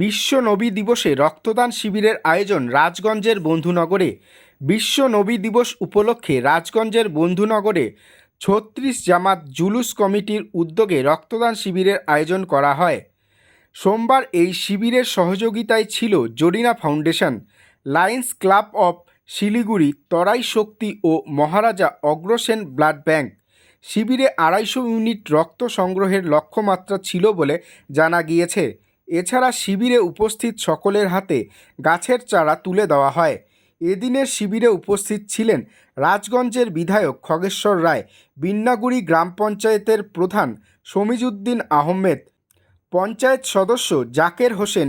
বিশ্ব নবী দিবসে রক্তদান শিবিরের আয়োজন রাজগঞ্জের বন্ধুনগরে। বিশ্ব নবী দিবস উপলক্ষে রাজগঞ্জের বন্ধুনগরে ছত্রিশ জামাত জুলুস কমিটির উদ্যোগে রক্তদান শিবিরের আয়োজন করা হয়। সোমবার এই শিবিরের সহযোগিতায় ছিল Zarina foundation, lions club of Siliguri, Terai Shakti O Maharaja Agrasen blood bank. শিবিরে আড়াইশো ইউনিট রক্ত সংগ্রহের লক্ষ্যমাত্রা ছিল বলে জানা গিয়েছে। এছাড়া শিবিরে উপস্থিত সকলের হাতে গাছের চারা তুলে দেওয়া হয়। এদিনের শিবিরে উপস্থিত ছিলেন রাজগঞ্জের বিধায়ক খগেশ্বর রায়, বিন্নাগুড়ি গ্রাম পঞ্চায়েতের প্রধান সমীজউদ্দিন আহমেদ, পঞ্চায়েত সদস্য জাকের হোসেন,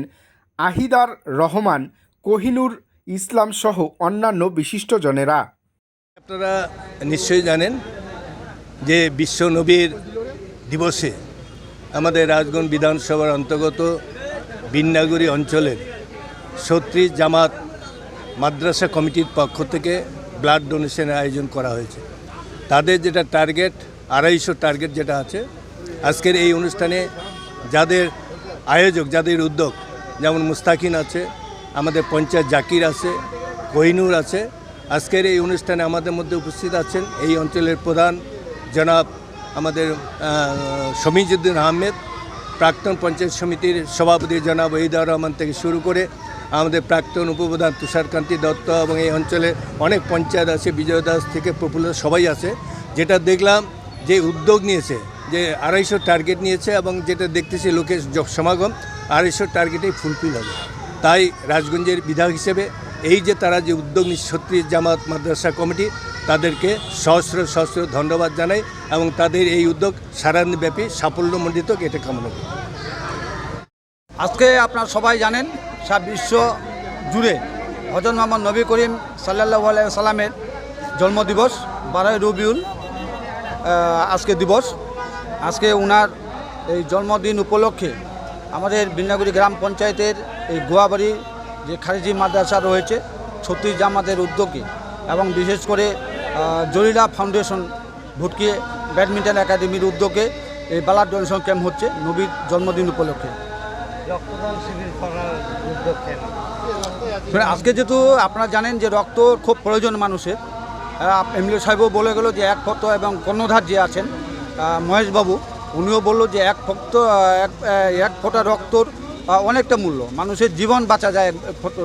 আহিদার রহমান, কোহিনুর ইসলাম সহ অন্যান্য বিশিষ্টজনেরা আপনারা নিশ্চয়ই জানেন যে বিশ্ব নবীর দিবসে আমাদের রাজগঞ্জ বিধানসভার অন্তর্গত বিন্নাগুড়ি অঞ্চলের ছত্রিশ জামাত মাদ্রাসা কমিটির পক্ষ থেকে ব্লাড ডোনেশনের আয়োজন করা হয়েছে। তাদের যেটা টার্গেট, আড়াইশো টার্গেট যেটা আছে, আজকের এই অনুষ্ঠানে যাদের আয়োজক, যাদের উদ্যোগ, যেমন মুস্তাকিন আছে, আমাদের পঞ্চায়েত জাকির আছে, কোহিনুর আছে, আজকের এই অনুষ্ঠানে আমাদের মধ্যে উপস্থিত আছেন এই অঞ্চলের প্রধান জনাব আমাদের সমীজুদ্দিন আহমেদ, প্রাক্তন পঞ্চায়েত সমিতির সভাপতি জনাব ওহিদার রহমান থেকে শুরু করে আমাদের প্রাক্তন উপপ্রধান তুষারকান্তি দত্ত এবং এই অঞ্চলে অনেক পঞ্চায়েত আছে, বিজয় দাস থেকে প্রফুল্ল সবাই আছে। যেটা দেখলাম যে উদ্যোগ নিয়েছে, যে আড়াইশো টার্গেট নিয়েছে এবং যেটা দেখতেছি লোকের সমাগম, আড়াইশো টার্গেটেই ফুলফিল হবে। তাই রাজগঞ্জের বিধায়ক হিসেবে এই যে তারা যে উদ্যোগ ছত্রিশ জামাত মাদ্রাসা কমিটি, তাদেরকে সহস্র সহস্র ধন্যবাদ জানাই এবং তাদের এই উদ্যোগ সারাদিনব্যাপী সাফল্যমণ্ডিত এটা কামনা করি। আজকে আপনারা সবাই জানেন, সারা বিশ্ব জুড়ে হজরত মোহাম্মদ নবী করিম সাল্লাহ সাল্লামের জন্মদিবস, বারোই রবিউল আজকে দিবস। আজকে ওনার এই জন্মদিন উপলক্ষে আমাদের বিন্নাগুড়ি গ্রাম পঞ্চায়েতের এই গোয়াবাড়ি যে খারিজি মাদ্রাসা রয়েছে ছত্রিশ জামাতের উদ্যোগে এবং বিশেষ করে জরিলা ফাউন্ডেশন ভুটকি ব্যাডমিন্টন একাডেমির উদ্যোগে এই ব্লাড ডোনেশন ক্যাম্প হচ্ছে নবীর জন্মদিন উপলক্ষে। মানে আজকে যেহেতু আপনারা জানেন যে রক্ত খুব প্রয়োজন মানুষের এমএলএ সাহেবও বলে গেল যে এক ফটো এবং কর্ণধার যে আছেন মহেশবাবু উনিও বলল যে এক ফক্ত এক ফোঁটা রক্তর অনেকটা মূল্য। মানুষের জীবন বাঁচা যায়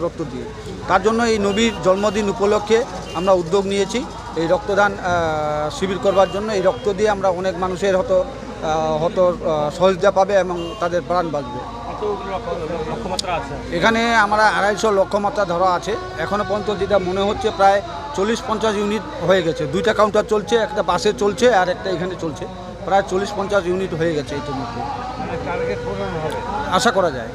রক্ত দিয়ে। তার জন্য এই নবীর জন্মদিন উপলক্ষে আমরা উদ্যোগ নিয়েছি। এই রক্তদান শিবির করবার জন্য এই রক্ত দিয়ে আমরা অনেক মানুষের হত হত সহজা পাবে এবং তাদের প্রাণ বাঁচবে। এখানে আমরা আড়াইশো লক্ষ্যমাত্রা ধরা আছে। এখনও পর্যন্ত যেটা মনে হচ্ছে প্রায় চল্লিশ পঞ্চাশ ইউনিট হয়ে গেছে। দুইটা কাউন্টার চলছে একটা বাসে চলছে আর একটা এখানে চলছে। প্রায় চল্লিশ পঞ্চাশ ইউনিট হয়ে গেছে ইতিমধ্যে আশা করা যায়।